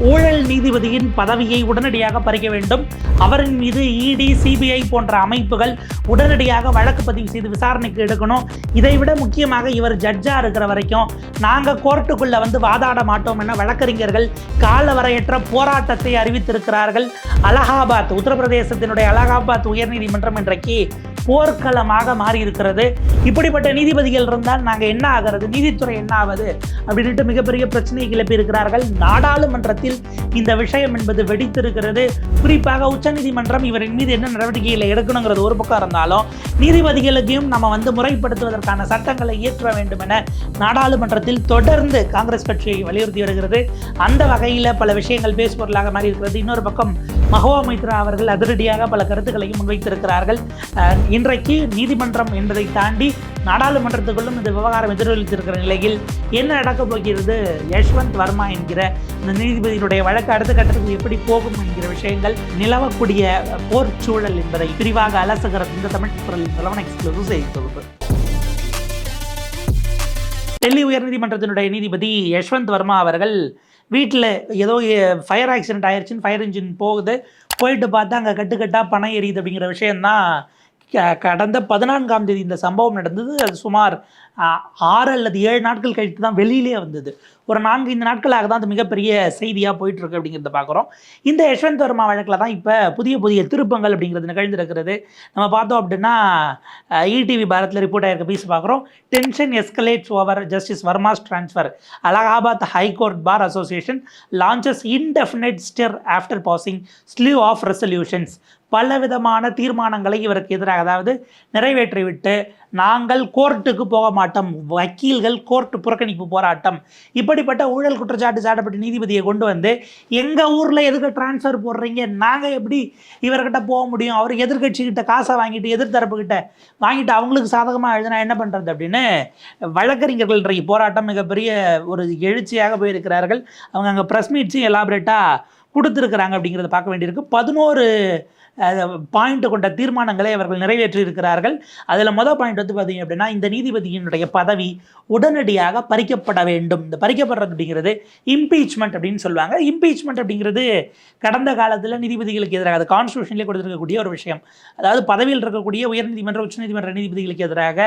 ஊழல் நீதிபதியின் பதவியை உடனடியாக பறிக்க வேண்டும். அவரின் மீது இடி சிபிஐ போன்ற அமைப்புகள் உடனடியாக வழக்கு பதிவு செய்து விசாரணைக்கு எடுக்கணும். இதை விட முக்கியமாக இவர் ஜட்ஜா இருக்கிற வரைக்கும் நாங்கள் கோர்ட்டுக்குள்ளே வந்து வாதாட மாட்டோம் என வழக்கறிஞர்கள் காலவரையற்ற போராட்டத்தை அறிவித்திருக்கிறார்கள். அலகாபாத் உத்தரப்பிரதேசத்தினுடைய அலகாபாத் உயர்நீதிமன்றம் இன்றைக்கு போர்க்களமாக மாறி இருக்கிறது இப்படிப்பட்ட நீதிபதிகள் இருந்தால் நாங்கள் என்ன ஆகிறது? நீதித்துறை என்ன ஆவது? அப்படின்ட்டு மிகப்பெரிய பிரச்சனையை கிளப்பி இருக்கிறார்கள். நாடாளுமன்றத்தில் இந்த விஷயம் என்பது வெடித்திருக்கிறது. குறிப்பாக உச்சநீதிமன்றம் இவரின் மீது என்ன நடவடிக்கைகளை எடுக்கணுங்கிறது ஒரு பக்கம் இருந்தாலும் நீதிபதிகளுக்கும் நம்ம வந்து முறைப்படுத்துவதற்கான சட்டங்களை இயற்ற வேண்டும் என நாடாளுமன்றத்தில் தொடர்ந்து காங்கிரஸ் கட்சியை வலியுறுத்தி வருகிறது. அந்த வகையில் பல விஷயங்கள் பேசுபொருளாக மாறி இருக்கிறது இன்னொரு பக்கம் மகோவா மைத்ரா அவர்கள் அதிரடியாக பல கருத்துக்களையும் முன்வைத்திருக்கிறார்கள். அஹ், இன்றைக்கு நீதிமன்றம் என்பதை தாண்டி நாடாளுமன்றத்துக்குள்ளும் இந்த விவகாரம் எதிரொலித்திருக்கிற நிலையில் என்ன நடக்கப் போகிறது? யஷ்வந்த் வர்மா என்கிற இந்த நீதிபதியினுடைய வழக்கு அடுத்த கட்டத்துக்கு எப்படி போகும் என்கிற விஷயங்கள் நிலவக்கூடிய போர் சூழல் என்பதை விரிவாக அலசுகிற இந்த தமிழ் குரலின் நிலவன எக்ஸ்க்ளூசிவ் செய்தி தொகுப்பு. டெல்லி உயர்நீதிமன்றத்தினுடைய நீதிபதி யஷ்வந்த் வர்மா அவர்கள் வீட்டில் ஏதோ ஃபயர் ஆக்சிடென்ட் ஆயிடுச்சுன்னு ஃபயர் இன்ஜின் போகுது போயிட்டு பார்த்தா அங்கே கட்டுக்கட்டாக பணம் எரியுது அப்படிங்கிற விஷயந்தான் கடந்த பதினான்காம் தேதி இந்த சம்பவம் நடந்தது. அது சுமார் ஆறு அல்லது ஏழு நாட்கள் கழித்து தான் வெளியிலே வந்தது. ஒரு நான்கு ஐந்து நாட்களாக தான் அது மிகப்பெரிய செய்தியாக போயிட்டுருக்கு அப்படிங்கிறத பார்க்குறோம் இந்த யஷ்வந்த் வர்மா வழக்கில் தான் இப்போ புதிய புதிய திருப்பங்கள் அப்படிங்கிறது நிகழ்ந்திருக்கிறது. நம்ம பார்த்தோம் அப்படின்னா இடிவி பாரத்தில் ரிப்போர்ட் ஆகிருக்க பீஸ் பார்க்குறோம் tension escalates over justice Varma's transfer Allahabad high court bar association launches indefinite stir after passing slew of resolutions பலவிதமான தீர்மானங்களை இவருக்கு எதிராக அதாவது நிறைவேற்றிவிட்டு நாங்கள் கோர்ட்டுக்கு போக மாட்டோம் வக்கீல்கள் கோர்ட்டு புறக்கணிப்பு போராட்டம் இப்படிப்பட்ட ஊழல் குற்றச்சாட்டு சாட்டப்பட்ட நீதிபதியை கொண்டு வந்து எங்கள் ஊரில் எதுக்கு ட்ரான்ஸ்ஃபர் போடுறீங்க? நாங்கள் எப்படி இவர்கிட்ட போக முடியும்? அவர் எதிர்கட்சிக்கிட்ட காசை வாங்கிட்டு எதிர்த்தரப்புக்கிட்ட வாங்கிட்டு அவங்களுக்கு சாதகமாக எழுதினா என்ன பண்ணுறது அப்படின்னு வழக்கறிஞர்கள் இன்றைக்கு போராட்டம் மிகப்பெரிய ஒரு எழுச்சியாக போயிருக்கிறார்கள். அவங்க அங்கே ப்ரெஸ் மீட்ஸையும் எலாபரேட்டாக கொடுத்துருக்குறாங்க அப்படிங்கிறத பார்க்க வேண்டியிருக்கு. பதினோரு பாயிண்ட் கொண்ட தீர்மானங்களை அவர்கள் நிறைவேற்றி இருக்கிறார்கள் அதில் மொதல் பாயிண்ட் வந்து பார்த்தீங்க அப்படின்னா இந்த நீதிபதியினுடைய பதவி உடனடியாக பறிக்கப்பட வேண்டும். இந்த பறிக்கப்படுறது அப்படிங்கிறது இம்பீச்மெண்ட் அப்படின்னு சொல்லுவாங்க. இம்பீச்மெண்ட் அப்படிங்கிறது கடந்த காலத்தில் நீதிபதிகளுக்கு எதிராக அது கான்ஸ்டியூஷன்லேயே கொடுத்துருக்கக்கூடிய ஒரு விஷயம். அதாவது பதவியில் இருக்கக்கூடிய உயர்நீதிமன்ற உச்சநீதிமன்ற நீதிபதிகளுக்கு எதிராக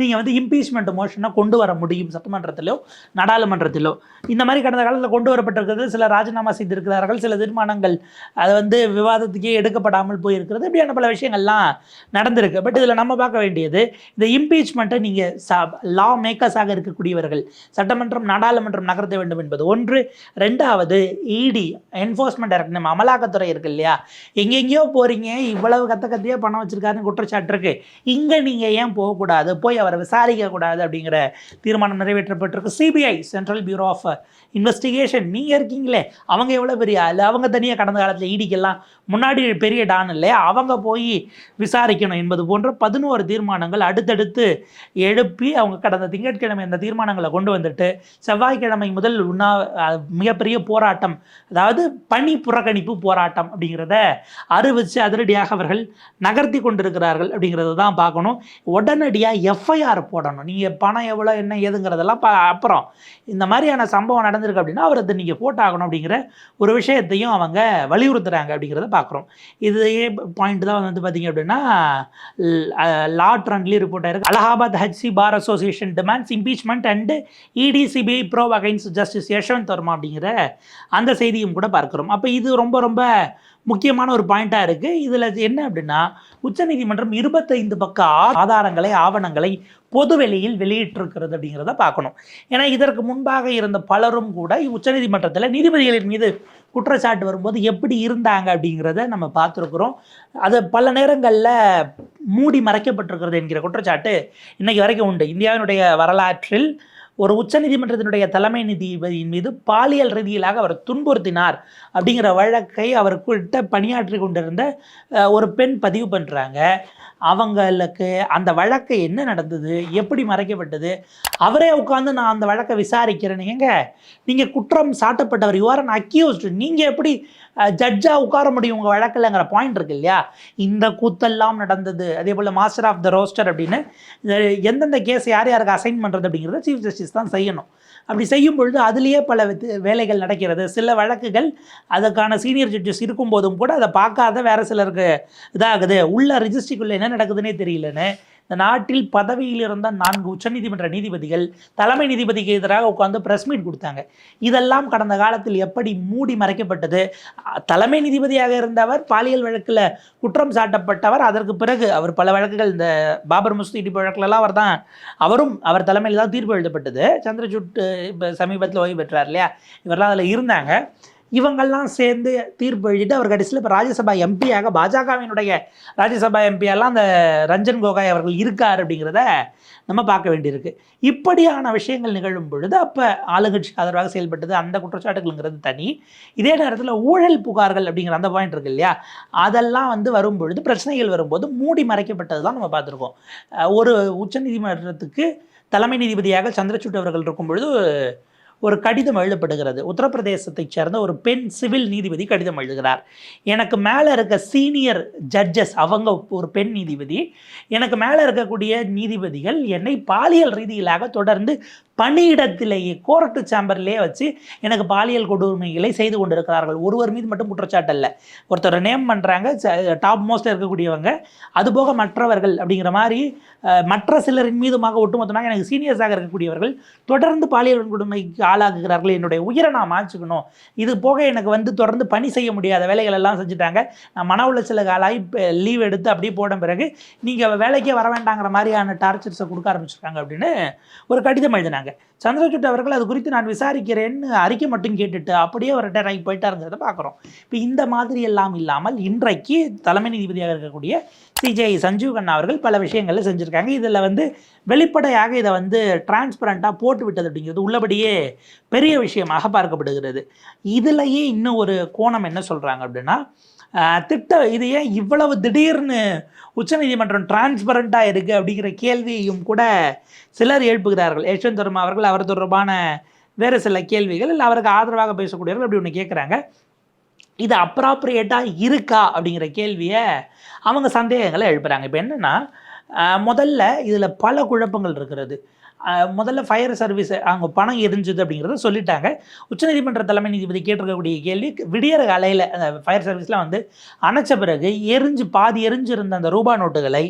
நீங்கள் வந்து இம்பீச்மெண்ட் மோஷனை கொண்டு வர முடியும். சட்டமன்றத்திலோ நாடாளுமன்றத்திலோ. இந்த மாதிரி கடந்த காலத்தில் கொண்டு வரப்பட்டிருக்கிறது. சில ராஜினாமா செய்திருக்கிறார்கள். சில தீர்மானங்கள் அது வந்து விவாதத்துக்கே எடுக்கப்படாமல் வராமல் போயிருக்கிறது. இப்படியான பல விஷயங்கள்லாம் நடந்திருக்கு. பட் இதில் நம்ம பார்க்க வேண்டியது இந்த இம்பீச்மெண்ட்டை நீங்கள் சா லா மேக்கர்ஸாக இருக்கக்கூடியவர்கள் சட்டமன்றம் நாடாளுமன்றம் நகர்த்த வேண்டும் என்பது ஒன்று. ரெண்டாவது இடி என்ஃபோர்ஸ்மெண்ட் டைரக்ட் நம்ம அமலாக்கத்துறை இருக்கு இல்லையா? எங்கெங்கேயோ போகிறீங்க இவ்வளவு கத்த கத்தியாக பணம் வச்சுருக்காருன்னு குற்றச்சாட்டு இருக்குது இங்கே நீங்கள் ஏன் போகக்கூடாது? போய் அவரை விசாரிக்கக்கூடாது அப்படிங்கிற தீர்மானம் நிறைவேற்றப்பட்டிருக்கு. CBI central bureau of investigation நீங்கள் இருக்கீங்களே அவங்க எவ்வளோ பெரிய ஆள் அவங்க தனியாக கடந்த காலத்தில் இடிக்கெல்லாம் முன்னாடி பெரிய டான் இல்லையா? அவங்க போய் விசாரிக்கணும் என்பது போன்ற பதினோரு தீர்மானங்கள் அடுத்தடுத்து எழுப்பி அவங்க கடந்த திங்கட்கிழமை இந்த தீர்மானங்களை கொண்டு வந்துட்டு செவ்வாய்க்கிழமை முதல் உண்ணா மிகப்பெரிய போராட்டம் அதாவது பணி புறக்கணிப்பு போராட்டம் அப்படிங்கிறத அறிவித்து அதிரடியாக அவர்கள் நகர்த்தி கொண்டிருக்கிறார்கள் அப்படிங்கிறத தான் பார்க்கணும். உடனடியாக எஃப்ஐஆர் போடணும். நீங்கள் பணம் எவ்வளோ என்ன ஏதுங்கிறதெல்லாம் பா அப்புறம் இந்த மாதிரியான சம்பவம் நடந்திருக்கு அப்படின்னா அவர் அதை நீங்கள் போட்டாகணும் அப்படிங்கிற ஒரு விஷயத்தையும் அவங்க வலியுறுத்துகிறாங்க அப்படிங்கிறத பார்க்குறோம். இது பாயிண்ட் தான் வந்து பார்த்தீங்க அப்படின்னா லா ட்ரண்ட்லி ரிப்போர்ட் ஆயிருக்கு. Allahabad HC bar association demands impeachment and ED CBI probe against justice Yashwant Varma அப்படிங்கிற அந்த செய்தியும் கூட பார்க்குறோம். அப்போ இது ரொம்ப ரொம்ப முக்கியமான ஒரு பாயிண்ட்டாக இருக்குது இதில் என்ன அப்படின்னா உச்சநீதிமன்றம் இருபத்தைந்து பக்க ஆதாரங்களை ஆவணங்களை பொதுவெளியில் வெளியிட்டிருக்கிறது அப்படிங்கிறத பார்க்கணும். ஏன்னா இதற்கு முன்பாக இருந்த பலரும் கூட உச்சநீதிமன்றத்தில் நீதிபதிகளின் மீது குற்றச்சாட்டு வரும்போது எப்படி இருந்தாங்க அப்படிங்கிறத நம்ம பார்த்துருக்குறோம். அது பல நேரங்களில் மூடி மறைக்கப்பட்டிருக்கிறது என்கிற குற்றச்சாட்டு இன்றைக்கு வரைக்கும் உண்டு. இந்தியாவினுடைய வரலாற்றில் ஒரு உச்சநீதிமன்றத்தினுடைய தலைமை நீதிபதியின் மீது பாலியல் ரீதியிலாக அவர் துன்புறுத்தினார் அப்படிங்கிற வழக்கை அவர்கிட்ட பணியாற்றி கொண்டிருந்த ஒரு பெண் பதிவு பண்ணுறாங்க அவங்களுக்கு அந்த வழக்கு என்ன நடந்தது? எப்படி மறைக்கப்பட்டது? அவரே உட்காந்து நான் அந்த வழக்கை விசாரிக்கிறேன் ஏங்க நீங்கள் குற்றம் சாட்டப்பட்டவர் யுவர் அன் அக்யூஸ்டு நீங்கள் எப்படி ஜட்ஜாக உட்கார முடியும் உங்கள் வழக்கில்ங்கிற பாயிண்ட் இருக்கு இல்லையா? இந்த கூத்தெல்லாம் நடந்தது. அதே போல் மாஸ்டர் ஆஃப் த ரோஸ்டர் அப்படின்னு எந்தெந்த கேஸ் யார் யாருக்கு அசைன் பண்ணுறது அப்படிங்கிறத சீஃப் ஜஸ்டிஸ் அனாலிசிஸ் தான் செய்யணும். அப்படி செய்யும் பொழுது அதுலேயே பல வேலைகள் நடக்கிறது. சில வழக்குகள் அதுக்கான சீனியர் ஜட்ஜஸ் இருக்கும்போதும் கூட அதை பார்க்காத வேறு சிலருக்கு இதாகுது. உள்ள ரிஜிஸ்ட்ரிக்குள்ளே என்ன நடக்குதுன்னே தெரியலன்னு இந்த நாட்டில் பதவியில் இருந்த நான்கு உச்சநீதிமன்ற நீதிபதிகள் தலைமை நீதிபதிக்கு எதிராக உட்கார்ந்து பிரஸ் மீட் கொடுத்தாங்க. இதெல்லாம் கடந்த காலத்தில் எப்படி மூடி மறைக்கப்பட்டது? தலைமை நீதிபதியாக இருந்தவர் பாலியல் வழக்கில் குற்றம் சாட்டப்பட்டவர் அதற்கு பிறகு அவர் பல வழக்குகள் இந்த பாபர் முஸ்தி இடிப்பு வழக்குலலாம் அவர் தான் அவரும் அவர் தலைமையில் தான் தீர்ப்பு எழுதப்பட்டது. சந்திரசூட் இப்போ சமீபத்தில் ஓய்வு பெற்றார் இல்லையா? இவரெல்லாம் அதில் இருந்தாங்க. இவங்கெல்லாம் சேர்ந்து தீர்ப்பு எழுதிட்டு அவர் கடைசியில் இப்போ ராஜ்யசபா எம்பியாக பாஜகவினுடைய ராஜ்யசபா எம்பியெல்லாம் அந்த ரஞ்சன் கோகாய் அவர்கள் இருக்கார் அப்படிங்கிறத நம்ம பார்க்க வேண்டியிருக்கு. இப்படியான விஷயங்கள் நிகழும் பொழுது அப்போ ஆளுங்கட்சி ஆதரவாக செயல்பட்டது அந்த குற்றச்சாட்டுகள்ங்கிறது தனி. இதே நேரத்தில் ஊழல் புகார்கள் அப்படிங்கிற அந்த பாயிண்ட் இருக்கு இல்லையா? அதெல்லாம் வந்து வரும் பொழுது பிரச்சனைகள் வரும்போது மூடி மறைக்கப்பட்டது தான் நம்ம பார்த்துருக்கோம். ஒரு உச்சநீதிமன்றத்துக்கு தலைமை நீதிபதியாக சந்திரசூட் அவர்கள் இருக்கும் பொழுது ஒரு கடிதம் எழுதப்படுகிறது. உத்தரப்பிரதேசத்தைச் சேர்ந்த ஒரு பெண் சிவில் நீதிபதி கடிதம் எழுதுகிறார். எனக்கு மேலே இருக்க சீனியர் ஜட்ஜஸ் அவங்க ஒரு பெண் நீதிபதி. எனக்கு மேலே இருக்கக்கூடிய நீதிபதிகள் என்னை பாலியல் ரீதியிலாக தொடர்ந்து பணியிடத்திலேயே கோர்ட்டு சேம்பர்லேயே வச்சு எனக்கு பாலியல் கொடுமைகளை செய்து கொண்டிருக்கிறார்கள். ஒருவர் மீது மட்டும் குற்றச்சாட்டு அல்ல. ஒருத்தரை நேம் பண்ணுறாங்க டாப் மோஸ்ட்டில் இருக்கக்கூடியவங்க. அதுபோக மற்றவர்கள் அப்படிங்கிற மாதிரி மற்ற சிலரின் மீதுமாக ஒட்டுமொத்தமாக எனக்கு சீனியர்ஸாக இருக்கக்கூடியவர்கள் தொடர்ந்து பாலியல் கொடுமைக்கு ஆளாக்குகிறார்கள் என்னுடைய உயிரை நான் மாற்றிக்கணும் இது போக எனக்கு வந்து தொடர்ந்து பணி செய்ய முடியாத வேலைகள் எல்லாம் செஞ்சுட்டாங்க. நான் மன உளைச்சலுக்கு ஆளாகி லீவ் எடுத்து அப்படியே போன பிறகு நீங்கள் வேலைக்கே வர வேண்டாங்கிற மாதிரியான டார்ச்சர்ஸை கொடுக்க ஆரம்பிச்சிருக்காங்க அப்படின்னு ஒரு கடிதம் எழுதினாங்க. சந்திரசூட் அவர்கள் அது குறித்து நான் விசாரிக்கிறேன்னு அறிக்கை மட்டும் கேட்டுட்டு அப்படியே அவர் ரிட்டையர் ஆகி போயிட்டாருங்கிறத பார்க்குறோம். இப்போ இந்த மாதிரி எல்லாம் இல்லாமல் இன்றைக்கு தலைமை நீதிபதியாக இருக்கக்கூடிய சிஜேஐ சஞ்சீவ் கண்ணா அவர்கள் பல விஷயங்களில் செஞ்சுருக்காங்க. இதில் வந்து வெளிப்படையாக இதை வந்து டிரான்ஸ்பரண்ட்டாக போட்டு விட்டது அப்படிங்கிறது உள்ளபடியே பெரிய விஷயமாக பார்க்கப்படுகிறது. இதுலயே இன்னும் ஒரு கோணம் என்ன சொல்கிறாங்க அப்படின்னா ஆஹ், திட்ட இது ஏன் இவ்வளவு திடீர்னு உச்சநீதிமன்றம் டிரான்ஸ்பரண்ட்டாக இருக்குது அப்படிங்கிற கேள்வியும் கூட சிலர் எழுப்புகிறார்கள். யஷ்வந்த் வர்மா அவர்கள் அவர் தொடர்பான வேறு சில கேள்விகள் இல்லை அவருக்கு ஆதரவாக பேசக்கூடியவர்கள் அப்படி ஒன்று கேட்குறாங்க இது அப்ராப்ரியேட்டாக இருக்கா அப்படிங்கிற கேள்வியை அவங்க சந்தேகங்களை எழுப்புகிறாங்க இப்போ என்னென்னா முதல்ல இதில் பல குழப்பங்கள் இருக்கிறது. முதல்ல ஃபயர் சர்வீஸ் அவங்க பணம் எரிஞ்சுது அப்படிங்கிறத சொல்லிட்டாங்க. உச்சநீதிமன்ற தலைமை நீதிபதி கேட்டிருக்கக்கூடிய கேள்வி விடியற அலையில் அந்த ஃபயர் சர்வீஸ்லாம் வந்து அணைச்ச பிறகு எரிஞ்சு பாதி எரிஞ்சிருந்த அந்த ரூபா நோட்டுகளை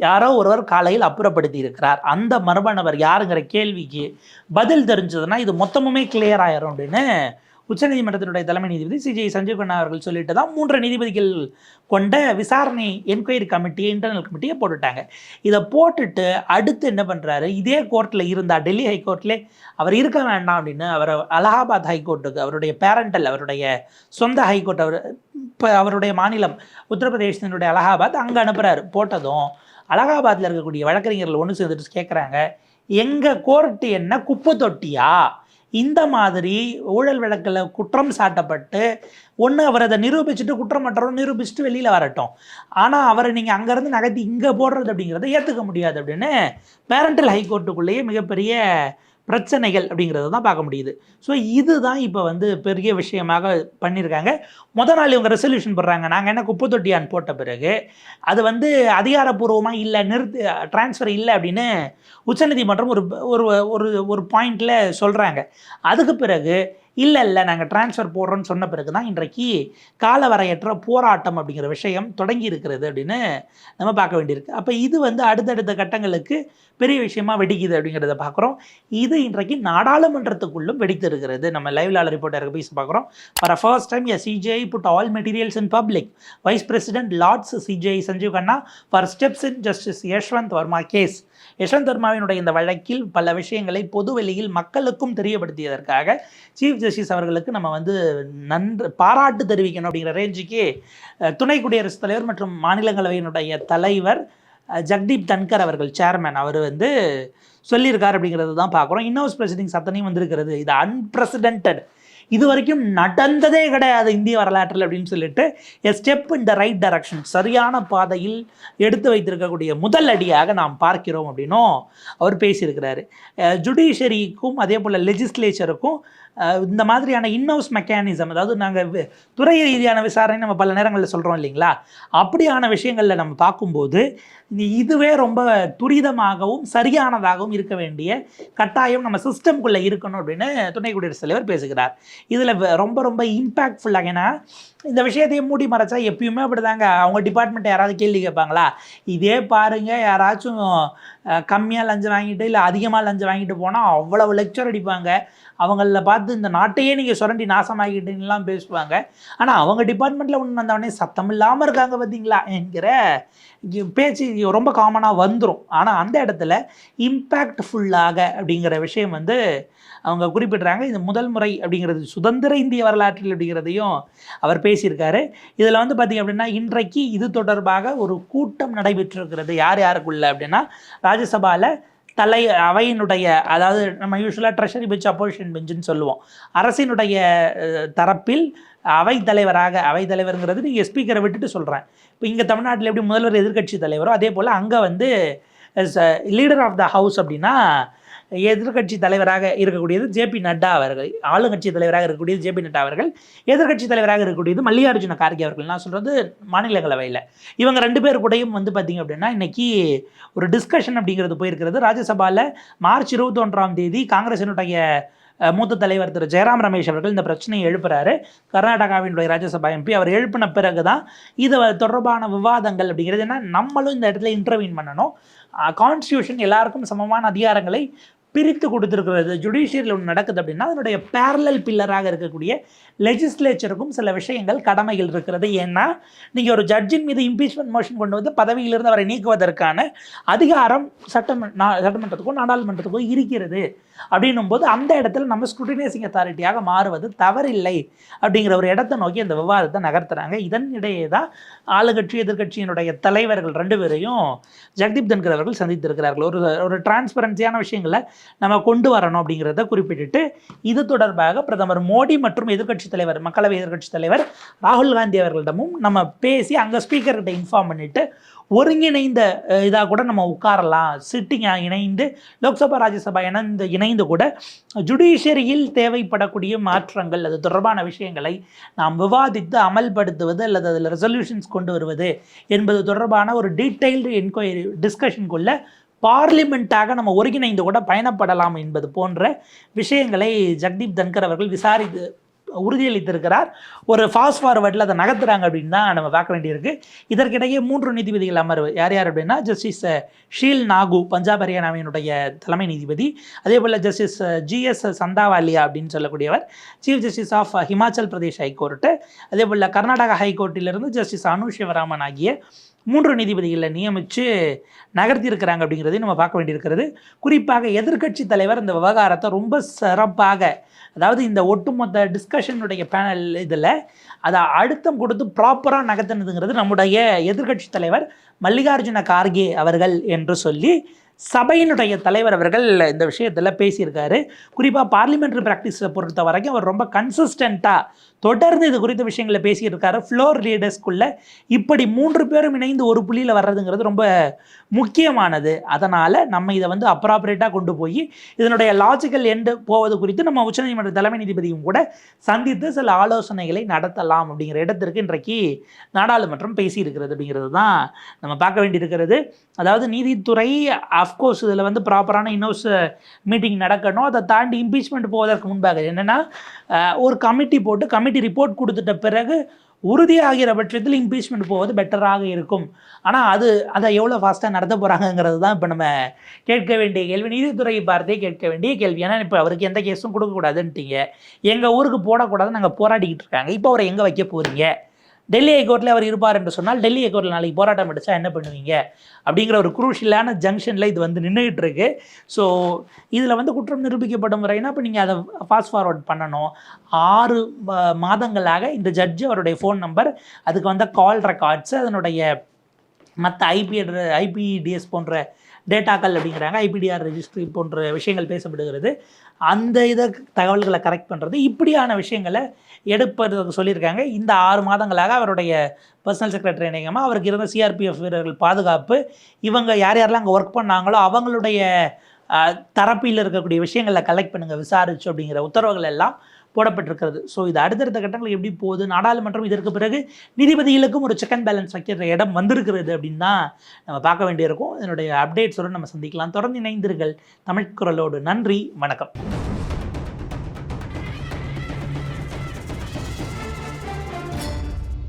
யாரோ ஒருவர் காலையில் அப்புறப்படுத்தி இருக்கிறார் அந்த மர்ம நபர் யாருங்கிற கேள்விக்கு பதில் தெரிஞ்சதுன்னா இது மொத்தமுமே கிளியர் ஆயிரும் அப்படின்னு உச்சநீதிமன்றத்தினுடைய தலைமை நீதிபதி சிஜே சஞ்சீவ் கண்ணா அவர்கள் சொல்லிட்டு தான் மூன்று நீதிபதிகள் கொண்ட விசாரணை என்கொயரி கமிட்டியை இன்டர்னல் கமிட்டியை போட்டுட்டாங்க. இதை போட்டுட்டு அடுத்து என்ன பண்ணுறாரு இதே கோர்ட்டில் இருந்தால் டெல்லி ஹைகோர்ட்லே அவர் இருக்க வேண்டாம் அப்படின்னு அவர் அலகாபாத் ஹைகோர்ட்டுக்கு அவருடைய பேரண்டல் அவருடைய சொந்த ஹைகோர்ட் அவர் இப்போ அவருடைய மாநிலம் உத்தரப்பிரதேசத்தினுடைய அலகாபாத் அங்கே அனுப்புகிறாரு போட்டதும் அலகாபாத்தில் இருக்கக்கூடிய வழக்கறிஞர்கள் ஒன்று சேர்ந்துட்டு கேட்குறாங்க எங்கள் கோர்ட்டு என்ன குப்பை தொட்டியா? இந்த மாதிரி ஊழல் வழக்கில் குற்றம் சாட்டப்பட்டு ஒன்று அவர் அதை நிரூபிச்சுட்டு குற்றமற்றவரும் நிரூபிச்சுட்டு வெளியில் வரட்டும். ஆனால் அவரை நீங்கள் அங்கேருந்து நகர்த்தி இங்கே போடுறது அப்படிங்கிறத ஏற்றுக்க முடியாது அப்படின்னு பேரண்டல் ஹைகோர்ட்டுக்குள்ளேயே மிகப்பெரிய பிரச்சனைகள் அப்படிங்கிறத தான் பார்க்க முடியுது. ஸோ இதுதான் இப்போ வந்து பெரிய விஷயமாக பண்ணியிருக்காங்க. முத நாள் இவங்க ரெசல்யூஷன் போடுறாங்க. நாங்கள் என்ன குப்பை தொட்டியான் போட்ட பிறகு அது வந்து அதிகாரப்பூர்வமாக இல்லை நிறுத்து ட்ரான்ஸ்ஃபர் இல்லை அப்படின்னு உச்சநீதிமன்றம் ஒரு ஒரு ஒரு ஒரு பாயிண்டில் சொல்கிறாங்க அதுக்கு பிறகு இல்லை இல்லை நாங்கள் ட்ரான்ஸ்ஃபர் போடுறோன்னு சொன்ன பிறகு தான் இன்றைக்கு காலவரையற்ற போராட்டம் அப்படிங்கிற விஷயம் தொடங்கி இருக்கிறது அப்படின்னு நம்ம பார்க்க வேண்டியிருக்கு. அப்போ இது வந்து அடுத்தடுத்த கட்டங்களுக்கு பெரிய விஷயமா வெடிக்குது அப்படிங்கிறத பார்க்குறோம். இது இன்றைக்கு நாடாளுமன்றத்துக்குள்ளும் வெடித்து இருக்கிறது நம்ம லைவ்ல ரிப்போர்ட்டருக்கு பேசி பார்க்குறோம். For first time a CJI put all materials in public vice president lauds CJI Sanjiv Khanna for steps in justice Yashwant Varma case Yashwant வர்மாவினுடைய இந்த வழக்கில் பல விஷயங்களை பொதுவெளியில் மக்களுக்கும் தெரியப்படுத்தியதற்காக சீஃப் ஜஸ்டிஸ் அவர்களுக்கு நம்ம வந்து நன்று பாராட்டு தெரிவிக்கணும் அப்படிங்கிற ரேஞ்சுக்கு துணை குடியரசுத் தலைவர் மற்றும் மாநிலங்களவையினுடைய தலைவர் ஜக்தீப் தன்கர் அவர்கள் சேர்மேன் அவர் வந்து சொல்லியிருக்கார் அப்படிங்கிறது தான் பார்க்குறோம். இன்னோஸ் ப்ரெசிடிங்ஸ் அத்தனையும் வந்திருக்கிறது. இது அன்பிரசிடென்டட் இது வரைக்கும் நடந்ததே கிடையாது இந்திய வரலாற்றில் அப்படின்னு சொல்லிட்டு a step in the right direction சரியான பாதையில் எடுத்து வைத்திருக்கக்கூடிய முதல் அடியாக நாம் பார்க்கிறோம் அப்படின்னும் அவர் பேசியிருக்கிறாரு. ஜுடிஷரிக்கும் அதே போல் லெஜிஸ்லேச்சருக்கும் இந்த மாதிரியான இன்ஹவுஸ் மெக்கானிசம் அதாவது நாங்கள் துறை ரீதியான விசாரணை நம்ம பல நேரங்களில் சொல்கிறோம் இல்லைங்களா? அப்படியான விஷயங்களில் நம்ம பார்க்கும்போது இதுவே ரொம்ப துரிதமாகவும் சரியானதாகவும் இருக்க வேண்டிய கட்டாயம் நம்ம சிஸ்டம்குள்ளே இருக்கணும் அப்படின்னு துணை குடியரசுத் தலைவர் பேசுகிறார். இதில் ரொம்ப ரொம்ப இம்பேக்ட்ஃபுல்லாக ஏன்னா இந்த விஷயத்தையும் மூடி மறைச்சா எப்பயுமே அப்படிதாங்க. அவங்க டிபார்ட்மெண்ட் யாராவது கேள்வி கேட்பாங்களா? இதே பாருங்க யாராச்சும் கம்மியாக லஞ்சம் வாங்கிட்டு இல்லை அதிகமாக லஞ்சம் வாங்கிட்டு போனால் அவ்வளவு லெக்சர் அடிப்பாங்க. அவங்கள பார்த்து இந்த நாட்டையே நீங்கள் சுரண்டி நாசமாகிட்டீங்கலாம் பேசுவாங்க. ஆனால் அவங்க டிபார்ட்மெண்ட்டில் ஒன்று வந்தவொடனே சத்தம் இல்லாமல் இருக்காங்க பார்த்தீங்களா என்கிற பேச்சு ரொம்ப காமனாக வந்துடும் ஆனால் அந்த இடத்துல இம்பேக்ட்ஃபுல்லாக அப்படிங்கிற விஷயம் வந்து அவங்க குறிப்பிட்றாங்க. இது முதல் முறை அப்படிங்கிறது சுதந்திர இந்திய வரலாற்றில் அப்படிங்கிறதையும் அவர் பேசியிருக்காரு. இதில் வந்து பார்த்திங்க அப்படின்னா இன்றைக்கு இது தொடர்பாக ஒரு கூட்டம் நடைபெற்றிருக்கிறது யார் யாருக்குள்ள அப்படின்னா ராஜ்யசபாவில் தலை அவையினுடைய அதாவது நம்ம யூஸ்வலாக ட்ரெஷரி பெஞ்ச் அப்போசிஷன் பெஞ்சுன்னு சொல்லுவோம். அரசினுடைய தரப்பில் அவை தலைவராக அவை தலைவருங்கிறது நீங்கள் ஸ்பீக்கரை விட்டுட்டு சொல்கிறேன் இப்போ இங்கே தமிழ்நாட்டில் எப்படி முதல்வர் எதிர்க்கட்சி தலைவரோ அதே போல் அங்கே வந்து லீடர் ஆஃப் த ஹவுஸ் அப்படின்னா எதிர்க்கட்சி தலைவராக இருக்கக்கூடியது ஜேபி நட்டா அவர்கள் ஆளுங்கட்சி தலைவராக இருக்கக்கூடியது ஜேபி நட்டா அவர்கள் எதிர்க்கட்சி தலைவராக இருக்கக்கூடியது மல்லிகார்ஜுன கார்கே அவர்கள். நான் சொல்கிறது மாநிலங்களவையில். இவங்க ரெண்டு பேர் கூடயும் வந்து பார்த்திங்க அப்படின்னா இன்னைக்கு ஒரு டிஸ்கஷன் அப்படிங்கிறது போயிருக்கிறது. ராஜ்யசபாவில் மார்ச் இருபத்தொன்றாம் தேதி காங்கிரசினுடைய மூத்த தலைவர் திரு ஜெயராம் ரமேஷ் அவர்கள் இந்த பிரச்சனையை எழுப்புறாரு. கர்நாடகாவினுடைய ராஜ்யசபா எம்பி அவர் எழுப்பின பிறகு தான் இது தொடர்பான விவாதங்கள் அப்படிங்கிறது. என்ன நம்மளும் இந்த இடத்துல இன்டர்வீன் பண்ணணும். கான்ஸ்டியூஷன் எல்லாருக்கும் சமமான அதிகாரங்களை பிரித்து கொடுத்துருக்கிறது. ஜுடிஷியரில் ஒன்று நடக்குது அப்படின்னா அதனுடைய பேரலல் பில்லராக இருக்கக்கூடிய லெஜிஸ்லேச்சருக்கும் சில விஷயங்கள் கடமைகள் இருக்கிறது. ஏன்னா நீங்கள் ஒரு ஜட்ஜின் மீது இம்பீச்மெண்ட் மோஷன் கொண்டு வந்து பதவியிலிருந்து அவரை நீக்குவதற்கான அதிகாரம் சட்டமன்ற சட்டமன்றத்துக்கும் நாடாளுமன்றத்துக்கும் இருக்கிறது. அப்படின்னும் போது அந்த இடத்துல நம்ம ஸ்க்ரூட்டினைசிங் அத்தாரிட்டியாக மாறுவது தவறில்லை. அப்படிங்கிற ஒரு இடத்தை நோக்கி அந்த விவாதத்தை நகர்த்துறாங்க. இதன் இடையே தான் ஆளுங்கட்சி எதிர்க்கட்சியினுடைய தலைவர்கள் ரெண்டு பேரையும் ஜெகதீப் தன்கர் அவர்கள் சந்தித்திருக்கிறார்கள். ஒரு ஒரு டிரான்ஸ்பரன்சியான விஷயங்களை நம்ம கொண்டு வரணும் அப்படிங்கிறத குறிப்பிட்டுட்டு இது தொடர்பாக பிரதமர் மோடி மற்றும் எதிர்கட்சி தலைவர் மக்களவை எதிர்கட்சி தலைவர் ராகுல் காந்தி அவர்களிடமும் நம்ம பேசி அங்கே ஸ்பீக்கர்கிட்ட இன்ஃபார்ம் பண்ணிட்டு ஒருங்கிணைந்த இதாக கூட நம்ம உட்காரலாம். சிட்டிங்காக இணைந்து லோக்சபா ராஜ்யசபா இணைந்து இணைந்து கூட ஜுடிஷியரியில் தேவைப்படக்கூடிய மாற்றங்கள் அது தொடர்பான விஷயங்களை நாம் விவாதித்து அமல்படுத்துவது அல்லது அதில் ரெசல்யூஷன்ஸ் கொண்டு வருவது என்பது தொடர்பான ஒரு டீட்டெயில்டு என்கொயரி டிஸ்கஷனுக்குள்ள பார்லிமெண்ட்டாக நம்ம ஒருங்கிணைந்து கூட பயணப்படலாம் என்பது போன்ற விஷயங்களை ஜக்தீப் தன்கர் அவர்கள் விசாரித்து உறுதியளித்திருக்கிறார். ஒரு ஃபாஸ்ட் ஃபார்வர்டில் அதை நகர்த்துறாங்க அப்படின்னு தான் நம்ம பார்க்க வேண்டியிருக்கு. இதற்கிடையே மூன்று நீதிபதிகள் அமர்வு. யார் யார் அப்படின்னா ஜஸ்டிஸ் uh, ஷீல் நாகு பஞ்சாப் ஹரியானாவினுடைய தலைமை நீதிபதி. அதே போல் ஜஸ்டிஸ் ஜிஎஸ் சந்தாவாலியா அப்படின்னு சொல்லக்கூடியவர். Chief justice of Himachal Pradesh high court அதே போல் கர்நாடகா ஹைகோர்ட்டிலிருந்து ஜஸ்டிஸ் அனு சிவராமன் ஆகிய மூன்று நீதிபதிகளை நியமித்து நகர்த்தியிருக்கிறாங்க அப்படிங்கிறதையும் நம்ம பார்க்க வேண்டியிருக்கிறது. குறிப்பாக எதிர்க்கட்சி தலைவர் இந்த விவகாரத்தை ரொம்ப சிறப்பாக அதாவது இந்த ஒட்டுமொத்த டிஸ்கஷனுடைய பேனல் இதில் அதை அழுத்தம் கொடுத்து ப்ராப்பராக நகர்த்தினதுங்கிறது நம்முடைய எதிர்க்கட்சி தலைவர் மல்லிகார்ஜுன கார்கே அவர்கள் என்று சொல்லி சபையினுடைய தலைவர் அவர்கள் இந்த விஷயத்தில் பேசியிருக்காரு. குறிப்பாக பார்லிமெண்ட்ரி ப்ராக்டிஸை பொறுத்த வரைக்கும் அவர் ரொம்ப கன்சிஸ்டண்ட்டாக தொடர்ந்து இது குறித்த விஷயங்களை பேசியிருக்காரு ஃப்ளோர் லீடர்ஸ்குள்ளே இப்படி மூன்று பேரும் இணைந்து ஒரு புள்ளியில் வர்றதுங்கிறது ரொம்ப முக்கியமானது. அதனால் நம்ம இதை வந்து அப்ராப்ரேட்டாக கொண்டு போய் இதனுடைய லாஜிக்கல் எண்டு போவது குறித்து நம்ம உச்சநீதிமன்ற தலைமை நீதிபதியும் கூட சந்தித்து சில ஆலோசனைகளை நடத்தலாம் அப்படிங்கிற இடத்திற்கு இன்றைக்கு நாடாளுமன்றம் பேசியிருக்கிறது அப்படிங்கிறது தான் நம்ம பார்க்க வேண்டியிருக்கிறது. அதாவது நீதித்துறை அஃப்கோர்ஸ் இதில் வந்து ப்ராப்பரான இன்னோஸ் மீட்டிங் நடக்கணும். அதை தாண்டி இம்பீச்மெண்ட் போவதற்கு முன்பாக என்னென்னா ஒரு கமிட்டி போட்டு கமிட்டி ரிப்போர்ட் கொடுத்துட்ட பிறகு உறுதியாகிற பட்சத்தில் இம்பீச்மெண்ட் போவது பெட்டராக இருக்கும். ஆனால் அது அதை எவ்வளோ ஃபாஸ்ட்டாக நடத்த போகிறாங்கங்கிறது தான் இப்போ நம்ம கேட்க வேண்டிய கேள்வி. நீதித்துறையை பார்த்தே கேட்க வேண்டிய கேள்வி. ஏன்னா இப்போ அவருக்கு எந்த கேஸும் கொடுக்கக்கூடாதுன்ட்டீங்க. எங்கள் ஊருக்கு போடக்கூடாதுன்னு நாங்கள் போராடிக்கிட்டு இருக்காங்க. இப்போ அவரை எங்கே வைக்க போகிறீங்க டெல்லி ஹைகோர்ட்டில் அவர் இருப்பார் என்று சொன்னால் டெல்லி ஹைகோர்ட்டில் நாளைக்கு போராட்டம் அடிச்சா என்ன பண்ணுவீங்க? அப்படிங்கிற ஒரு குரூஷியலான ஜங்ஷனில் இது வந்து நின்றுகிட்டு இருக்கு. ஸோ இதில் வந்து குற்றம் நிரூபிக்கப்படும் வரைனா இப்போ நீங்கள் அதை ஃபாஸ்ட் ஃபார்வர்ட் பண்ணணும். ஆறு மாதங்களாக இந்த ஜட்ஜு அவருடைய ஃபோன் நம்பர் அதுக்கு வந்த கால் ரெக்கார்ட்ஸ் அதனுடைய மற்ற ஐபி ஐபிடிஎஸ் போன்ற டேட்டாக்கள் அப்படிங்கிறாங்க. ஐபிடிஆர் ரெஜிஸ்ட்ரி போன்ற விஷயங்கள் பேசப்படுகிறது. அந்த இதை தகவல்களை கரெக்ட் பண்ணுறது இப்படியான விஷயங்களை எடுப்பதற்கு சொல்லியிருக்காங்க. இந்த ஆறு மாதங்களாக அவருடைய பர்சனல் செக்ரட்டரி இணையமாக அவருக்கு இருந்த சிஆர்பிஎஃப் வீரர்கள் பாதுகாப்பு இவங்க யார் யாரெல்லாம் அங்கே ஒர்க் பண்ணாங்களோ அவங்களுடைய தரப்பில் இருக்கக்கூடிய விஷயங்களை கலெக்ட் பண்ணுங்கள் விசாரிச்சு அப்படிங்கிற உத்தரவுகள் எல்லாம் போடப்பட்டிருக்கிறது. ஸோ இது அடுத்தடுத்த கட்டங்கள் எப்படி போகுது? நாடாளுமன்றம் இதற்கு பிறகு நீதிபதிகளுக்கும் ஒரு செக் அண்ட் பேலன்ஸ் வைக்கிற இடம் வந்திருக்கிறது அப்படின்னு தான் நம்ம பார்க்க வேண்டியிருக்கும். இதனுடைய அப்டேட்ஸோடு நம்ம சந்திக்கலாம். தொடர்ந்து இணைந்திருங்கள். தமிழ் குரலோடு நன்றி. வணக்கம்.